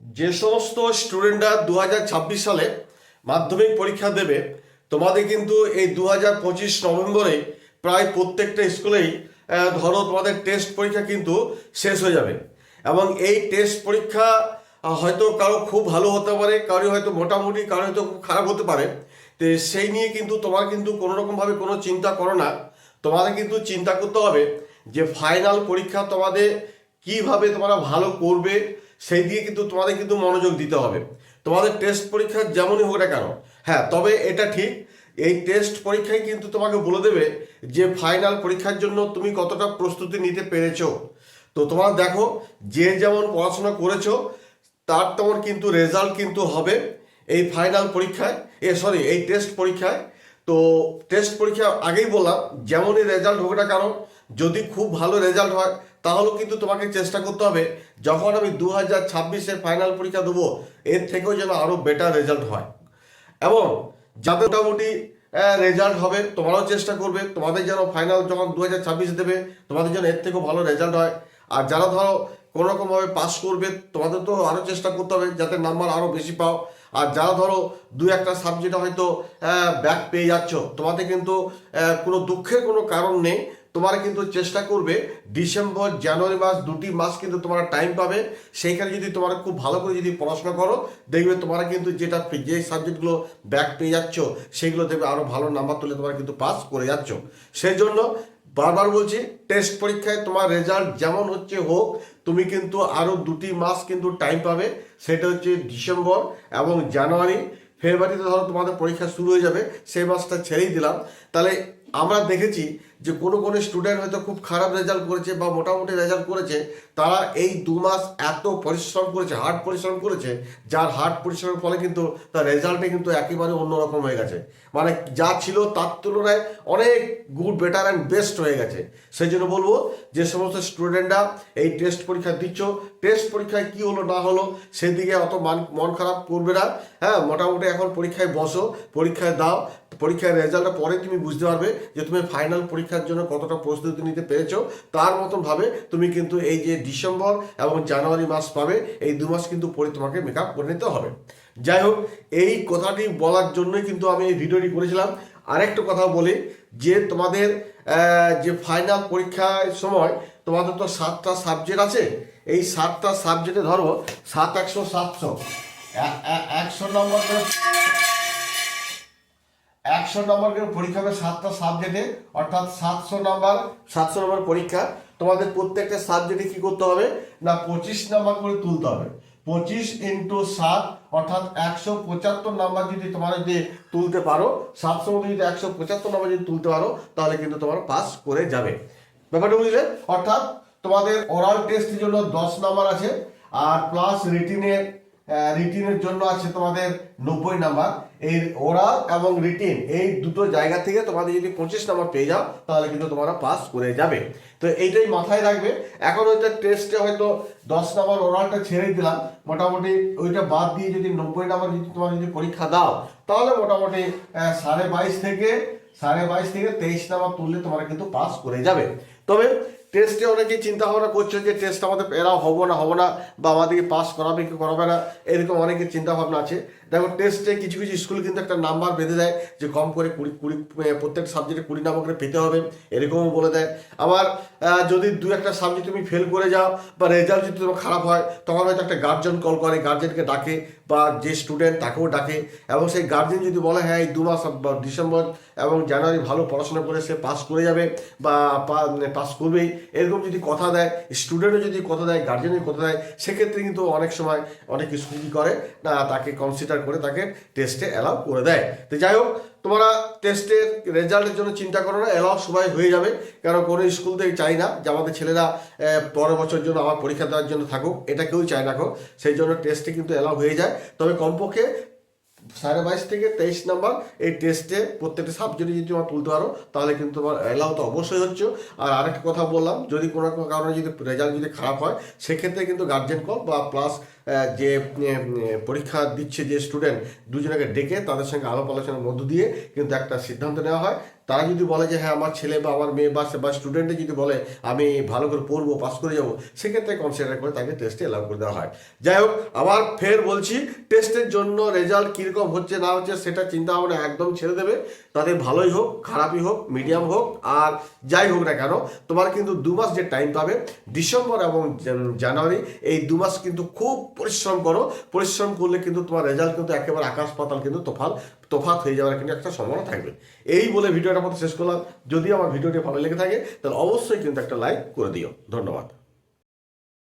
যে সমস্ত স্টুডেন্টরা দু হাজার ছাব্বিশ সালে মাধ্যমিক পরীক্ষা দেবে, তোমাদের কিন্তু এই দু নভেম্বরে প্রায় প্রত্যেকটা স্কুলেই ধরো তোমাদের টেস্ট পরীক্ষা কিন্তু শেষ হয়ে যাবে। এবং এই টেস্ট পরীক্ষা হয়তো কারও খুব ভালো হতে পারে, কারও হয়তো মোটামুটি, কারও হয়তো খুব খারাপ হতে পারে। তো সেই নিয়ে কিন্তু তোমার কিন্তু কোনো রকমভাবে কোনো চিন্তা করো না। তোমাদের কিন্তু চিন্তা করতে হবে যে ফাইনাল পরীক্ষা তোমাদের কীভাবে তোমরা ভালো করবে সেই দিয়ে কিন্তু তোমাদের কিন্তু মনোযোগ দিতে হবে। তোমাদের টেস্ট পরীক্ষা যেমনই হোক না কেন হ্যাঁ তবে এটা ঠিক, এই টেস্ট পরীক্ষায় কিন্তু তোমাকে বলে দেবে যে ফাইনাল পরীক্ষার জন্য তুমি কতটা প্রস্তুতি নিতে পেরেছ। তো তোমার দেখো, যে যেমন পড়াশোনা করেছ, তার তেমন কিন্তু রেজাল্ট কিন্তু হবে এই ফাইনাল পরীক্ষায়, এ সরি এই টেস্ট পরীক্ষায়। তো টেস্ট পরীক্ষা আগেই বললাম, যেমনই রেজাল্ট হোক না কারণ যদি খুব ভালো রেজাল্ট হয় তাহলেও কিন্তু তোমাকে চেষ্টা করতে হবে, যখন আমি দু হাজার ছাব্বিশের ফাইনাল পরীক্ষা দেবো, এর থেকেও যেন আরও বেটার রেজাল্ট হয়। এবং যাদের মোটামুটি রেজাল্ট হবে, তোমরাও চেষ্টা করবে, তোমাদের যেন ফাইনাল যখন দু হাজার ছাব্বিশে দেবে, তোমাদের যেন এর থেকেও ভালো রেজাল্ট হয়। আর যারা ধরো কোনো রকমভাবে পাস করবে, তোমাদের তো আরও চেষ্টা করতে হবে, যাতে নাম্বার আরও বেশি পাও। আর যারা ধরো দু একটা সাবজেক্টে হয়তো ব্যাক পেয়ে যাচ্ছ, তোমাদের কিন্তু কোনো দুঃখের কোনো কারণ নেই। তোমরা কিন্তু চেষ্টা করবে ডিসেম্বর, জানুয়ারি মাস দুটি মাস কিন্তু তোমরা টাইম পাবে। সেইখানে যদি তোমরা খুব ভালো করে যদি পড়াশোনা করো, দেখবে তোমরা কিন্তু যেটা যে সাবজেক্টগুলো ব্যাক পেয়ে যাচ্ছ, সেগুলো দেখবে আরও ভালো নাম্বার তুলে তোমরা কিন্তু পাস করে যাচ্ছ। সেই জন্য বারবার বলছি টেস্ট পরীক্ষায় তোমার রেজাল্ট যেমন হচ্ছে হোক, তুমি কিন্তু আরও দুটি মাস কিন্তু টাইম পাবে। সেটা হচ্ছে ডিসেম্বর এবং জানুয়ারি। ফেব্রুয়ারিতে ধরো তোমাদের পরীক্ষা শুরু হয়ে যাবে, সেই মাসটা ছেড়েই দিলাম। তাহলে আমরা দেখেছি যে কোনো কোনো স্টুডেন্ট হয়তো খুব খারাপ রেজাল্ট করেছে বা মোটামুটি রেজাল্ট করেছে, তারা এই দু মাস এত পরিশ্রম করেছে হার্ড পরিশ্রম করেছে, যার হার্ড পরিশ্রমের ফলে কিন্তু তার রেজাল্টে কিন্তু একেবারে অন্যরকম হয়ে গেছে। মানে যা ছিল তার তুলনায় অনেক গুড বেটার অ্যান্ড বেস্ট হয়ে গেছে। সেই জন্য বলব যে সমস্ত স্টুডেন্টরা এই টেস্ট পরীক্ষা দিচ্ছ টেস্ট পরীক্ষায় কি হলো না হলো সেদিকে অত মান- মন খারাপ করবে না। হ্যাঁ মোটামুটি এখন পরীক্ষায় বসো, পরীক্ষায় দাও, পরীক্ষার রেজাল্টটা পরে তুমি বুঝতে পারবে যে তুমি ফাইনাল পরীক্ষার জন্য কতটা প্রস্তুতি নিতে পেরেছ, তার মতন ভাবে তুমি কিন্তু এই যে ডিসেম্বর এবং জানুয়ারি মাস পাবে, এই দু মাস কিন্তু পরে তোমাকে মেকআপ করে নিতে হবে। যাই হোক, এই কথাটি বলার জন্যই কিন্তু আমি এই ভিডিওটি করেছিলাম। আরেকটা কথা বলি, যে তোমাদের যে ফাইনাল পরীক্ষার সময় তোমাদের তো সাতটা সাবজেক্ট আছে, এই সাতটা সাবজেক্টে ধরো সাত, একশো, সাতশো। একশো নম্বর একশো নম্বর করে পরীক্ষা হবে সাতটা সাবজেক্টে অর্থাৎ সাতশো নম্বর সাতশো নম্বর পরীক্ষা। তোমাদের প্রত্যেকটা সাবজেক্টে কি করতে হবে? না, পঁচিশ নম্বর করে তুলতে হবে। পঁচিশ ইন্টু সাত, অর্থাৎ একশো পঁচাত্তর নাম্বার যদি তোমরা যদি তুলতে পারো, সাতশো মধ্যে যদি একশো পঁচাত্তর নাম্বার যদি তুলতে পারো, তাহলে কিন্তু তোমার পাস করে যাবে। ব্যাপারটা বুঝলে? অর্থাৎ তোমাদের ওরাল টেস্টের জন্য দশ নাম্বার আছে, আর প্লাস রিটিনের রিটিনের জন্য আছে তোমাদের নব্বই নাম্বার এই ওরাল এবং রিটিন এই দুটো জায়গা থেকে তোমাদের যদি পঁচিশ নাম্বার পেয়ে যাও, তাহলে কিন্তু তোমরা পাস করে যাবে। তো এইটাই মাথায় রাখবে। এখন হয়তো টেস্টে হয়তো দশ নাম্বার ওরালটা ছেড়ে দিলাম। মোটামুটি ওইটা বাদ দিয়ে যদি নব্বই নাম্বার যদি তোমার যদি পরীক্ষা দাও, তাহলে মোটামুটি সাড়ে বাইশ থেকে, সাড়ে বাইশ থেকে তেইশ নাম্বার তুললে তোমরা কিন্তু পাস করে যাবে। তবে টেস্টে অনেকে চিন্তা ভাবনা করছে যে টেস্ট আমাদের এরাও হব না হব না, বা আমাদেরকে পাস করাবে কি করাবে না, এরকম অনেকের চিন্তাভাবনা আছে। দেখো টেস্টে কিছু কিছু স্কুল কিন্তু একটা নাম্বার বেঁধে দেয় যে কম করে কুড়ি কুড়ি আহ, প্রত্যেক সাবজেক্টে কুড়ি নাম্বার করে পেতে হবে এরকমও বলে দেয়। আবার যদি দু একটা সাবজেক্ট তুমি ফেল করে যাও বা রেজাল্ট যদি তোমার খারাপ হয় তখন হয়তো একটা গার্জেন কল করে গার্জেনকে ডাকে বা যে স্টুডেন্ট তাকেও ডাকে এবং সেই গার্জেন যদি বলে হ্যাঁ এই দু মাস ডিসেম্বর এবং জানুয়ারি ভালো পড়াশোনা করে সে পাস করে যাবে বা পাস করবেই। এরকম যদি কথা দেয় স্টুডেন্টও যদি কথা দেয় গার্জেনের কথা দেয় সেক্ষেত্রে কিন্তু অনেক সময় অনেক স্কুল করে? না তাকে কনসিডার করে তাকে টেস্টে অ্যালাউ করে দেয়। তো যাই হোক, তোমরা টেস্টের রেজাল্টের জন্য চিন্তা করো না অ্যালাউ সবাই হয়ে যাবে। কারণ কোনো স্কুল থেকে চাই না যে আমাদের ছেলেরা পরের বছর জন্য আমার পরীক্ষা দেওয়ার জন্য থাকুক, এটা কেউ চায় না সেই জন্য টেস্টে কিন্তু অ্যালাউ হয়ে যায়। তবে কমপক্ষে সাড়ে বাইশ থেকে তেইশ নাম্বার এই টেস্টে প্রত্যেকটা সাবজেক্টে যদি তোমার তুলতে পারো, তাহলে কিন্তু তোমার অ্যালাউ তো অবশ্যই হচ্ছে। আর আরেকটা কথা বললাম, যদি কোনো কারণে যদি রেজাল্ট যদি খারাপ হয়, সেক্ষেত্রে কিন্তু গার্জেন কল বা প্লাস যে পরীক্ষা দিচ্ছে যে স্টুডেন্ট দুজনকে ডেকে তাদের সঙ্গে আলাপ আলোচনার মধ্য দিয়ে কিন্তু একটা সিদ্ধান্ত নেওয়া হয়। তারা যদি বলে যে হ্যাঁ আমার ছেলে বা আমার মেয়ে বা বা স্টুডেন্টে যদি বলে, আমি ভালো করে পড়ব পাস করে যাব, সেক্ষেত্রে কনসিডার করে তাকে টেস্টে এলাউ করে দেওয়া হয়। যাই হোক, আবার ফের বলছি টেস্টের জন্য রেজাল্ট কীরকম হচ্ছে, না হচ্ছে, সেটা চিন্তা ভাবনা একদম ছেড়ে দেবে। তাদের ভালোই হোক, খারাপই হোক মিডিয়াম হোক, আর যাই হোক না কেন, তোমার কিন্তু দু মাস যে টাইম পাবে, ডিসেম্বর এবং জানুয়ারি, এই দু মাস কিন্তু খুব পরিশ্রম করো। পরিশ্রম করলে কিন্তু তোমার রেজাল্ট কিন্তু একেবারে আকাশ পাতাল কিন্তু তোফাল তোফাত হয়ে যাওয়ার কিন্তু একটা সম্ভাবনা থাকবে। এই বলে ভিডিওটা মতো শেষ করলাম। যদি আমার ভিডিওটি ভালো লেগে থাকে, তাহলে অবশ্যই কিন্তু একটা লাইক করে দিও। ধন্যবাদ।